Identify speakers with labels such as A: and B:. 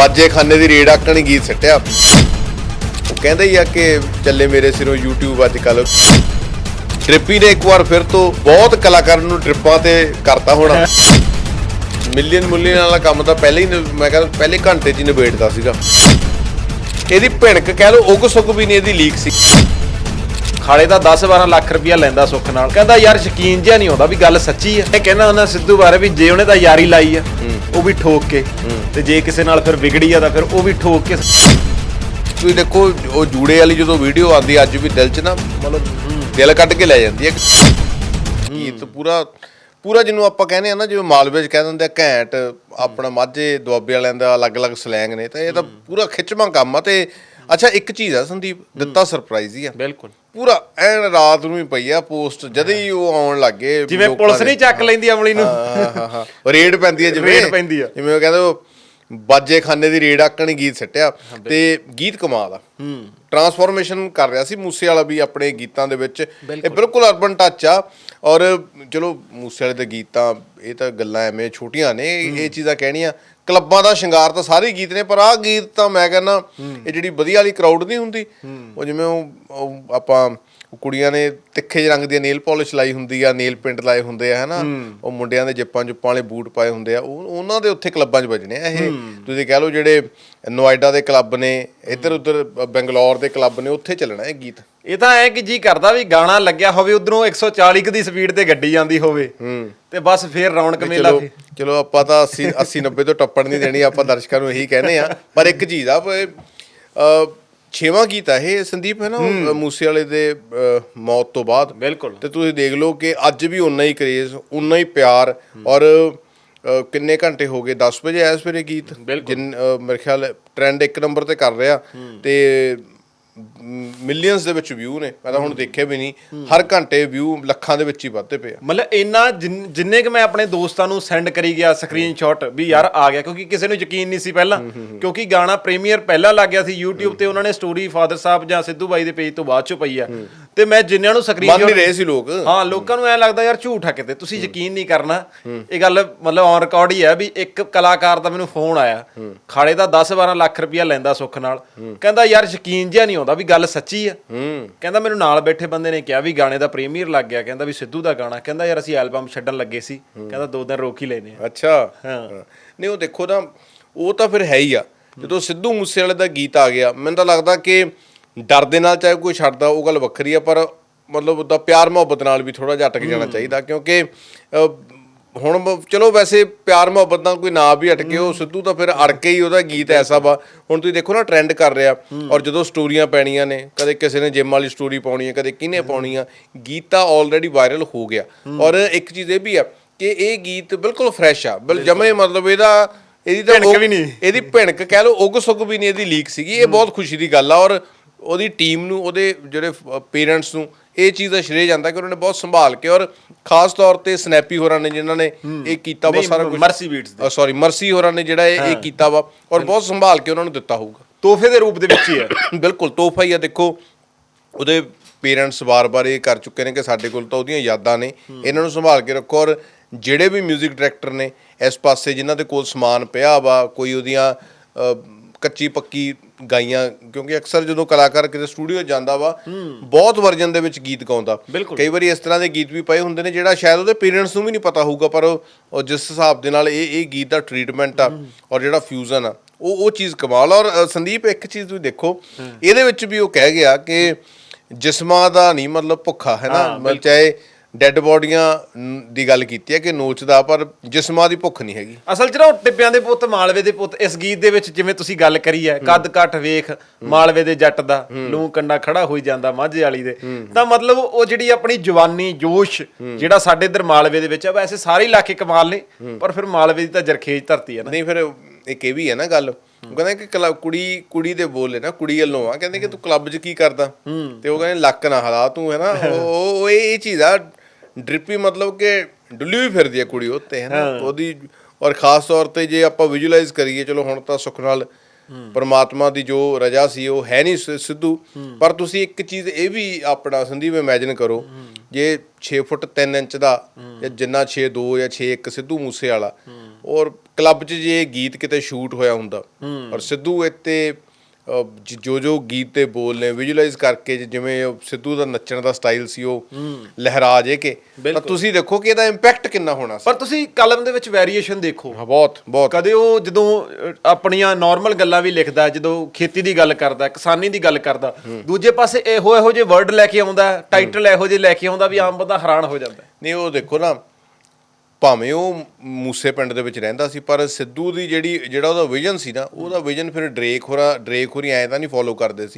A: ਬਾਜੇਖਾਨੇ ਦੀ raid ਆਕਣ ਗੀਤ ਸੱਟਿਆ। ਉਹ ਕਹਿੰਦਾ ਹੀ ਆ ਕਿ ਚੱਲੇ ਮੇਰੇ ਸਿਰੋਂ YouTube ਅੱਜ ਕੱਲ ਟ੍ਰਿਪੀ ਨੇ ਇੱਕ ਵਾਰ ਫਿਰ ਤੋਂ ਬਹੁਤ ਕਲਾਕਾਰਾਂ ਨੂੰ ਟ੍ਰਿਪਾਂ ਤੇ ਕਰਤਾ ਹੋਣਾ। ਮਿਲੀਅਨ ਮੁਲੀਅਨ ਵਾਲਾ ਕੰਮ ਤਾਂ ਪਹਿਲੇ ਹੀ ਨ- ਮੈਂ ਕਹਿੰਦਾ ਪਹਿਲੇ ਘੰਟੇ 'ਚ ਹੀ ਨਿਬੇੜਦਾ ਸੀਗਾ। ਇਹਦੀ ਭਿਣਕ ਕਹਿ ਲਓ ਉਗ ਸੁਗ ਵੀ ਨਹੀਂ ਇਹਦੀ ਲੀਕ ਸੀ।
B: ਖਾਲੇ ਦਾ 10-12 ਲੱਖ ਰੁਪਇਆ ਲੈਂਦਾ ਸੁੱਖ ਨਾਲ। ਕਹਿੰਦਾ ਯਾਰ ਯਕੀਨ ਜਿਹਾ ਨਹੀਂ ਆਉਂਦਾ ਵੀ ਗੱਲ ਸੱਚੀ ਹੈ। ਇਹ ਕਹਿੰਦਾ ਉਹਨਾਂ ਸਿੱਧੂ ਬਾਰੇ ਵੀ ਜੇ ਉਹਨੇ ਤਾਂ ਯਾਰੀ ਲਾਈ ਆ ਉਹ ਵੀ ਠੋਕ ਕੇ। ਤੇ ਜੇ ਕਿਸੇ ਨਾਲ ਫਿਰ ਵਿਗੜੀ ਆ ਤਾਂ ਫਿਰ ਉਹ ਵੀ ਠੋਕ ਕੇ
A: ਤੁਸੀਂ ਦੇਖੋ ਉਹ ਜੂੜੇ ਵਾਲੀ ਜਦੋਂ ਵੀਡੀਓ ਆਉਂਦੀ ਅੱਜ ਵੀ ਦਿਲ 'ਚ ਨਾ ਮਤਲਬ ਦਿਲ ਕੱਢ ਕੇ ਲੈ ਜਾਂਦੀ ਹੈ। ਗੀਤ ਪੂਰਾ ਪੂਰਾ ਜਿਹਨੂੰ ਆਪਾਂ ਕਹਿੰਦੇ ਆ ਨਾ ਜਿਵੇਂ ਮਾਲਵੇ 'ਚ ਕਹਿ ਦਿੰਦੇ ਆ ਘੈਂਟ ਆਪਣਾ ਮਾਝੇ ਦੁਆਬੇ ਵਾਲਿਆਂ ਦਾ ਅਲੱਗ-ਅਲੱਗ ਸਲੈਂਗ ਨੇ ਤਾਂ ਇਹ ਤਾਂ ਪੂਰਾ ਖਿੱਚਵਾਂ ਕੰਮ ਆ। ਤੇ ਅੱਛਾ ਇੱਕ ਚੀਜ਼ ਆ ਸੰਦੀਪ ਦਿੱਤਾ ਸਰਪ੍ਰਾਈਜ਼ ਹੀ ਆ।
B: ਬਿਲਕੁਲ।
A: ਪੂਰਾ ਐਨ ਰਾਤ ਨੂੰ ਹੀ ਪਈ ਆ ਪੋਸਟ ਜਦ ਹੀ ਉਹ ਆਉਣ ਲੱਗੇ
B: ਜਿਵੇਂ ਪੁਲਿਸ ਨਹੀਂ ਚੱਕ ਲੈਂਦੀ ਅਮਲੀ ਨੂੰ।
A: ਹਾਂ ਹਾਂ ਹਾਂ ਰੇਡ ਪੈਂਦੀ ਹੈ ਜਿਵੇਂ
B: ਰੇਡ ਪੈਂਦੀ ਆ।
A: ਜਿਵੇਂ ਉਹ ਕਹਿੰਦੇ ਉਹ ਬਾਜੇ ਖਾਨੇ ਦੀ ਰੇਡ ਆਕਣੀ ਗੀਤ ਸੱਟਿਆ ਤੇ ਗੀਤ ਕਮਾਲ ਆ।
B: ਹੂੰ।
A: ਟਰਾਂਸਫਾਰਮੇਸ਼ਨ ਕਰ ਰਿਹਾ ਸੀ ਮੂਸੇ ਵਾਲਾ ਵੀ ਆਪਣੇ ਗੀਤਾਂ ਦੇ ਵਿੱਚ। ਇਹ ਬਿਲਕੁਲ। ਅਰਬਨ ਟੱਚ ਆ ਔਰ ਚਲੋ ਮੂਸੇ ਵਾਲੇ ਦੇ ਗੀਤ ਇਹ ਤਾਂ ਗੱਲਾਂ ਐਵੇਂ ਛੋਟੀਆਂ ਨੇ ਇਹ ਚੀਜ਼ਾਂ ਕਹਿਣੀਆਂ ਕਲੱਬਾਂ ਦਾ ਸ਼ਿੰਗਾਰ ਤਾਂ ਸਾਰੇ ਗੀਤ ਨੇ ਪਰ ਆਹ ਗੀਤ ਤਾਂ ਮੈਂ ਕਹਿੰਦਾ ਇਹ ਜਿਹੜੀ ਵਧੀਆ ਵਾਲੀ ਕਰਾਊਡ ਨਹੀਂ ਹੁੰਦੀ ਉਹ ਜਿਵੇਂ ਉਹ ਆਪਾਂ ਕੁੜੀਆਂ ਨੇ ਤਿੱਖੇ ਜਿਹੇ ਰੰਗ ਦੀ ਨੇਲ ਪਾਲਿਸ਼ ਲਾਈ ਹੁੰਦੀ ਆ ਨੇਲ ਪੇਂਟ ਲਾਏ ਹੁੰਦੇ ਆ ਹਨਾ? ਉਹ ਮੁੰਡਿਆਂ ਦੇ ਜੱਪਾਂ ਜੁੱਪਾਂ ਵਾਲੇ ਬੂਟ ਪਾਏ ਹੁੰਦੇ ਆ ਉਹ ਉਹਨਾਂ ਦੇ ਉੱਥੇ ਕਲੱਬਾਂ 'ਚ ਵੱਜਣੇ ਆ ਇਹ ਤੁਸੀਂ ਕਹਿ ਲਓ ਜਿਹੜੇ ਨੋਇਡਾ ਦੇ ਕਲੱਬ ਨੇ ਇੱਧਰ ਉੱਧਰ ਬੰਗਲੌਰ ਦੇ ਕਲੱਬ ਨੇ ਉੱਥੇ ਚੱਲਣਾ ਇਹ ਗੀਤ।
B: ਇਹ ਤਾਂ ਐ ਕਿ ਜੀ ਕਰਦਾ ਵੀ ਗਾਣਾ ਲੱਗਿਆ ਹੋਵੇ ਉਧਰੋਂ 140 ਕੁ ਦੀ ਸਪੀਡ ਤੇ ਗੱਡੀ ਜਾਂਦੀ ਹੋਵੇ ਤੇ ਬਸ ਫੇਰ ਰੌਣਕ ਮੇਲਾ
A: ਚਲੋ ਚਲੋ ਆਪਾਂ ਤਾਂ 80 80 90 ਤੋਂ ਟੱਪਣ ਨਹੀਂ ਦੇਣੀ ਆਪਾਂ ਦਰਸ਼ਕਾਂ ਨੂੰ ਇਹੀ ਕਹਿੰਦੇ ਆ ਪਰ ਇੱਕ ਚੀਜ਼ ਆ ਛੇਵਾਂ ਗੀਤ ਆ ਇਹ ਸੰਦੀਪ ਹੈ ਨਾ? ਮੂਸੇ ਵਾਲੇ ਦੇ ਮੌਤ ਤੋਂ ਬਾਅਦ।
B: ਬਿਲਕੁਲ।
A: ਤੇ ਤੁਸੀਂ ਦੇਖ ਲਓ ਕਿ ਅੱਜ ਵੀ ਉਨਾ ਹੀ ਕਰੇਜ਼ ਉਨਾ ਹੀ ਪਿਆਰ ਔਰ ਕਿੰਨੇ ਘੰਟੇ ਹੋ ਗਏ 10 ਵਜੇ ਆਇਆ ਸਵੇਰੇ ਗੀਤ। ਜਿੰਨ ਮੇਰੇ ਖਿਆਲ ਟ੍ਰੈਂਡ ਇੱਕ ਨੰਬਰ ਤੇ ਕਰ ਰਿਹਾ। ਤੇ ਮਿਲੀਅਨਸ ਦੇ ਵਿੱਚ ਵਿਊ ਨੇ ਮੈਂ ਤਾਂ ਹੁਣ ਦੇਖਿਆ ਵੀ ਨਹੀਂ। ਹਰ ਘੰਟੇ ਵਿਊ ਲੱਖਾਂ ਦੇ ਵਿੱਚ ਹੀ ਵੱਧਦੇ ਪਏ ਆ।
B: ਮਤਲਬ ਇੰਨਾ ਜਿੰਨ- ਜਿੰਨੇ ਕਿ ਮੈਂ ਆਪਣੇ ਦੋਸਤਾਂ ਨੂੰ ਸੈਂਡ ਕਰੀ ਗਿਆ ਸਕਰੀਨਸ਼ਾਟ ਵੀ ਯਾਰ ਆ ਗਿਆ ਕਿਉਂਕਿ ਕਿਸੇ ਨੂੰ ਯਕੀਨ ਨਹੀਂ ਸੀ ਪਹਿਲਾਂ। ਕਿਉਂਕਿ ਗਾਣਾ ਪ੍ਰੀਮੀਅਰ ਪਹਿਲਾਂ ਲੱਗ ਗਿਆ ਸੀ YouTube ਤੇ ਉਹਨਾਂ ਨੇ ਸਟੋਰੀ ਫਾਦਰ ਸਾਹਿਬ ਜਾਂ ਸਿੱਧੂ ਬਾਈ ਦੇ ਪੇਜ ਤੋਂ ਬਾਅਦ ਚੋਂ ਪਈ ਆ। ਤੇ ਮੈਂ ਜਿੰਨਿਆਂ ਨੂੰ
A: ਮੰਨ ਨਹੀਂ ਰਹੇ ਸੀ ਲੋਕ।
B: ਹਾਂ ਲੋਕਾਂ ਨੂੰ ਐ ਲੱਗਦਾ ਯਾਰ ਝੂਠ ਆ ਕਿਤੇ ਤੁਸੀਂ ਯਕੀਨ ਨਹੀਂ ਕਰਨਾ। ਇਹ ਗੱਲ ਮਤਲਬ ਔਨ ਰਿਕਾਰਡ ਹੀ ਹੈ ਵੀ ਇੱਕ ਕਲਾਕਾਰ ਦਾ ਮੈਨੂੰ ਫੋਨ ਆਇਆ। ਖਾਲੇ ਦਾ 10-12 ਲੱਖ ਰੁਪਇਆ ਲੈਂਦਾ ਸੁੱਖ ਨਾਲ। ਕਹਿੰਦਾ ਯਾਰ ਯਕੀਨ ਜਿਹਾ ਨਹੀਂ ਆਉਂਦਾ ਵੀ ਗੱਲ ਸੱਚੀ ਆ। ਕਹਿੰਦਾ ਮੈਨੂੰ ਨਾਲ ਬੈਠੇ ਬੰਦੇ ਨੇ ਕਿਹਾ ਵੀ ਗਾਣੇ ਦਾ ਪ੍ਰੀਮੀਅਰ ਲੱਗ ਗਿਆ ਕਹਿੰਦਾ ਵੀ ਸਿੱਧੂ ਦਾ ਗਾਣਾ। ਕਹਿੰਦਾ ਯਾਰ ਅਸੀਂ ਐਲਬਮ ਛੱਡਣ ਲੱਗੇ ਸੀ। ਕਹਿੰਦਾ ਦੋ ਦਿਨ ਰੋਕ ਹੀ ਲੈਨੇ ਆ।
A: ਅੱਛਾ।
B: ਹਾਂ।
A: ਨਹੀਂ ਉਹ ਦੇਖੋ ਨਾ ਉਹ ਤਾਂ ਫਿਰ ਹੈ ਹੀ ਆ। ਜਦੋਂ ਸਿੱਧੂ ਮੂਸੇ ਵਾਲੇ ਦਾ ਗੀਤ ਆ ਗਿਆ ਮੈਨੂੰ ਤਾਂ ਲੱਗਦਾ ਕਿ ਡਰ ਦੇ ਨਾਲ ਚਾਹੇ ਕੋਈ ਛੱਡਦਾ ਉਹ ਗੱਲ ਵੱਖਰੀ ਆ ਪਰ ਮਤਲਬ ਉਹਦਾ ਪਿਆਰ ਮੁਹੱਬਤ ਨਾਲ ਵੀ ਥੋੜਾ ਜਿਹਾ ਅਟਕ ਜਾਣਾ ਚਾਹੀਦਾ ਕਿਉਂਕਿ ਹੁਣ ਚਲੋ ਵੈਸੇ ਪਿਆਰ ਮੁਹੱਬਤ ਨਾਲ ਕੋਈ ਨਾ ਵੀ ਅਟਕੇ ਉਹ ਸਿੱਧੂ ਤਾਂ ਫਿਰ ਅੜ ਕੇ ਹੀ ਉਹਦਾ ਗੀਤ ਐਸਾ ਵਾ। ਹੁਣ ਤੁਸੀਂ ਦੇਖੋ ਨਾ ਟ੍ਰੈਂਡ ਕਰ ਰਿਹਾ ਔਰ ਜਦੋਂ ਸਟੋਰੀਆਂ ਪੈਣੀਆਂ ਨੇ ਕਦੇ ਕਿਸੇ ਨੇ ਜਿਮ ਵਾਲੀ ਸਟੋਰੀ ਪਾਉਣੀ ਹੈ ਕਦੇ ਕਿਹਨੇ ਪਾਉਣੀ ਆ ਗੀਤ ਤਾਂ ਆਲਰੇਡੀ ਵਾਇਰਲ ਹੋ ਗਿਆ। ਔਰ ਇੱਕ ਚੀਜ਼ ਇਹ ਵੀ ਆ ਕਿ ਇਹ ਗੀਤ ਬਿਲਕੁਲ ਫਰੈਸ਼ ਆ ਬਿਲ ਜਮੇ ਮਤਲਬ ਇਹਦਾ ਇਹਦੀ ਤਾਂ
B: ਭਿਣਕ ਵੀ ਨਹੀਂ।
A: ਇਹਦੀ ਭਿਣਕ ਕਹਿ ਲਓ ਉਗ ਸੁਗ ਵੀ ਨਹੀਂ ਇਹਦੀ ਲੀਕ ਸੀਗੀ ਇਹ ਬਹੁਤ ਖੁਸ਼ੀ ਦੀ ਗੱਲ ਆ। ਔਰ ਉਹਦੀ ਟੀਮ ਨੂੰ ਉਹਦੇ ਜਿਹੜੇ ਪੇਰੈਂਟਸ ਨੂੰ ਇਹ ਚੀਜ਼ ਦਾ ਸ਼੍ਰੇਅ ਜਾਂਦਾ ਕਿ ਉਹਨਾਂ ਨੇ ਬਹੁਤ ਸੰਭਾਲ ਕੇ ਔਰ ਖਾਸ ਤੌਰ ਤੇ ਸਨੈਪੀ ਹੋਰਾਂ ਨੇ ਜਿਨ੍ਹਾਂ ਨੇ ਇਹ ਕੀਤਾ ਵਾ ਸਾਰਾ ਕੁਝ
B: ਮਰਸੀ ਬੀਟਸ ਦੇ।
A: ਸੌਰੀ ਮਰਸੀ ਹੋਰਾਂ ਨੇ ਜਿਹੜਾ ਇਹ ਕੀਤਾ ਵਾ ਔਰ ਬਹੁਤ ਸੰਭਾਲ ਕੇ ਉਹਨਾਂ ਨੂੰ ਦਿੱਤਾ ਹੋਊਗਾ।
B: ਤੋਹਫੇ ਦੇ ਰੂਪ ਦੇ ਵਿੱਚ ਹੀ ਹੈ।
A: ਬਿਲਕੁਲ ਤੋਹਫਾ ਹੀ ਆ ਦੇਖੋ ਉਹਦੇ ਪੇਰੈਂਟਸ ਵਾਰ-ਵਾਰ ਇਹ ਕਰ ਚੁੱਕੇ ਨੇ ਕਿ ਸਾਡੇ ਕੋਲ ਤਾਂ ਉਹਦੀਆਂ ਯਾਦਾਂ ਨੇ। ਇਹਨਾਂ ਨੂੰ ਸੰਭਾਲ ਕੇ ਰੱਖੋ ਔਰ ਜਿਹੜੇ ਵੀ 뮤직 ਡਾਇਰੈਕਟਰ ਨੇ ਇਸ ਪਾਸੇ ਜਿਨ੍ਹਾਂ ਦੇ ਕੋਲ ਸਮਾਨ ਪਿਆ ਵਾ ਕੋਈ ਉਹਦੀਆਂ ਕੱਚੀ ਪੱਕੀ ਗਾਈਆਂ ਕਿਉਂਕਿ ਅਕਸਰ ਜਦੋਂ ਕਲਾਕਾਰ ਕਿਤੇ ਸਟੂਡੀਓ ਜਾਂਦਾ ਵਾ ਬਹੁਤ ਵਰਜਨ ਦੇ ਵਿੱਚ ਗੀਤ ਗਾਉਂਦਾ। ਕਈ ਵਾਰੀ ਇਸ ਤਰ੍ਹਾਂ ਦੇ ਗੀਤ ਵੀ ਪਏ ਹੁੰਦੇ ਨੇ ਜਿਹੜਾ ਸ਼ਾਇਦ ਉਹਦੇ ਪੇਰੈਂਟਸ ਨੂੰ ਵੀ ਨਹੀਂ ਪਤਾ ਹੋਊਗਾ ਪਰ ਉਹ ਜਿਸ ਹਿਸਾਬ ਦੇ ਨਾਲ ਇਹ ਇਹ ਗੀਤ ਦਾ ਟ੍ਰੀਟਮੈਂਟ ਆ ਔਰ ਜਿਹੜਾ ਫਿਊਜ਼ਨ ਆ ਉਹ ਉਹ ਚੀਜ਼ ਕਮਾਲ ਔਰ ਸੰਦੀਪ ਇੱਕ ਚੀਜ਼ ਤੁਸੀਂ ਦੇਖੋ ਇਹਦੇ ਵਿੱਚ ਵੀ ਉਹ ਕਹਿ ਗਿਆ ਕਿ ਜਿਸਮਾਂ ਦਾ ਨਹੀਂ ਮਤਲਬ ਭੁੱਖਾ ਹੈ ਨਾ? ਮਤਲਬ ਚਾਹੇ ਡੈੱਡ ਬੋਡੀਆਂ ਦੀ ਗੱਲ ਕੀਤੀ ਹੈ ਕਿ ਨੋਚਦਾ ਪਰ ਜਿਸਮਾਂ ਦੀ ਭੁੱਖ ਨਹੀਂ ਹੈਗੀ।
B: ਅਸਲ 'ਚ ਨਾ ਉਹ ਟਿੱਬਿਆਂ ਦੇ ਪੁੱਤ ਮਾਲਵੇ ਦੇ ਪੁੱਤ ਇਸ ਗੀਤ ਦੇ ਵਿੱਚ ਜਿਵੇਂ ਤੁਸੀਂ ਗੱਲ ਕਰੀ ਹੈ ਕੱਦ ਕੱਠ ਵੇਖ ਮਾਲਵੇ ਦੇ ਜੱਟ ਦਾ ਲੂ ਕੰਡਾ ਖੜਾ ਹੋਈ ਜਾਂਦਾ ਮਾਝੇ ਵਾਲੀ ਦੇ। ਤਾਂ ਮਤਲਬ ਉਹ ਜਿਹੜੀ ਆਪਣੀ ਜਵਾਨੀ ਜੋਸ਼ ਜਿਹੜਾ ਸਾਡੇ ਇਧਰ ਮਾਲਵੇ ਦੇ ਵਿੱਚ ਆ ਵੈਸੇ ਸਾਰੇ ਇਲਾਕੇ ਕਮਾਲ ਨੇ ਪਰ ਫਿਰ ਮਾਲਵੇ ਦੀ ਤਾਂ ਜਰਖੇਜ ਧਰਤੀ ਹੈ ਨਾ।
A: ਨਹੀਂ ਫਿਰ ਇੱਕ ਇਹ ਵੀ ਹੈ ਨਾ ਗੱਲ ਉਹ ਕਹਿੰਦਾ ਕਿ ਕਲੱਬ ਕੁੜੀ ਕੁੜੀ ਦੇ ਬੋਲੇ ਨਾ ਕੁੜੀ ਵੱਲੋਂ ਆ ਕਹਿੰਦੇ ਕਿ ਤੂੰ ਕਲੱਬ 'ਚ ਕੀ ਕਰਦਾ? ਤੇ ਉਹ ਕਹਿੰਦੇ ਲੱਕ ਨਾ ਹਲਾ ਤੂੰ ਹੈ ਨਾ? ਉਹ ਇਹ ਚੀਜ਼ ਆ ਡ੍ਰਿਪੀ ਮਤਲਬ ਕਿ ਡੁੱਲੀ ਵੀ ਫਿਰਦੀ ਹੈ ਕੁੜੀ ਉੱਤੇ ਹੈ ਨਾ? ਉਹਦੀ ਔਰ ਖਾਸ ਤੌਰ ਤੇ ਜੇ ਆਪਾਂ ਵਿਜ਼ੂਅਲਾਈਜ਼ ਕਰੀਏ ਚਲੋ ਹੁਣ ਤਾਂ ਸੁੱਖ ਨਾਲ ਪਰਮਾਤਮਾ ਦੀ ਜੋ ਰਜਾ ਸੀ ਉਹ ਹੈ ਨਹੀਂ ਸਿੱਧੂ। ਪਰ ਤੁਸੀਂ ਇੱਕ ਚੀਜ਼ ਇਹ ਵੀ ਆਪਣਾ ਸੰਦੀਪ ਇਮੇਜਿਨ ਕਰੋ ਜੇ 6 ਫੁੱਟ 3 ਇੰਚ ਦਾ ਜਾਂ ਜਿੰਨਾ 6 2 ਜਾਂ 6 1 ਸਿੱਧੂ ਮੂਸੇ ਵਾਲਾ ਔਰ ਕਲੱਬ 'ਚ ਜੇ ਗੀਤ ਕਿਤੇ ਸ਼ੂਟ ਹੋਇਆ ਹੁੰਦਾ ਔਰ ਸਿੱਧੂ ਇੱਥੇ ਜ- ਜੋ ਗੀਤ ਤੇ ਬੋਲ ਨੇ ਵਿਜ਼ੂਅਲਾਈਜ਼ ਕਰਕੇ ਜਿਵੇਂ ਸਿੱਧੂ ਦਾ ਨੱਚਣ ਦਾ ਸਟਾਈਲ ਸੀ ਉਹ ਲਹਿਰਾ ਜੇ ਕੇ ਤਾਂ ਤੁਸੀਂ ਦੇਖੋ ਕਿ ਇਹਦਾ ਇੰਪੈਕਟ ਕਿੰਨਾ ਹੋਣਾ ਸੀ।
B: ਪਰ ਤੁਸੀਂ ਕਲਮ ਦੇ ਵਿੱਚ ਵੇਰੀਏਸ਼ਨ ਦੇਖੋ।
A: ਹਾਂ, ਬਹੁਤ ਬਹੁਤ।
B: ਕਦੇ ਉਹ ਜਦੋਂ ਆਪਣੀਆਂ ਨਾਰਮਲ ਗੱਲਾਂ ਵੀ ਲਿਖਦਾ ਜਦੋਂ ਖੇਤੀ ਦੀ ਗੱਲ ਕਰਦਾ ਕਿਸਾਨੀ ਦੀ ਗੱਲ ਕਰਦਾ ਦੂਜੇ ਪਾਸੇ ਇਹੋ ਇਹੋ ਜਿਹੇ ਵਰਡ ਲੈ ਕੇ ਆਉਂਦਾ ਟਾਈਟਲ ਇਹੋ ਜਿਹੇ ਲੈ ਕੇ ਆਉਂਦਾ ਵੀ ਆਮ ਬੰਦਾ ਹੈਰਾਨ ਹੋ ਜਾਂਦਾ।
A: ਨਹੀਂ ਉਹ ਦੇਖੋ ਨਾ ਭਾਵੇਂ ਉਹ ਮੂਸੇ ਪਿੰਡ ਦੇ ਵਿੱਚ ਰਹਿੰਦਾ ਸੀ, ਪਰ ਸਿੱਧੂ ਦੀ ਜਿਹੜੀ, ਜਿਹੜਾ ਉਹਦਾ ਵਿਜ਼ਨ ਸੀ ਨਾ, ਉਹਦਾ ਵਿਜ਼ਨ ਫਿਰ ਡਰੇਕ ਹੋਰਾ, ਡਰੇਕ ਹੋਰੀ ਐਂ ਤਾਂ ਨਹੀਂ ਫੋਲੋ ਕਰਦੇ ਸੀ।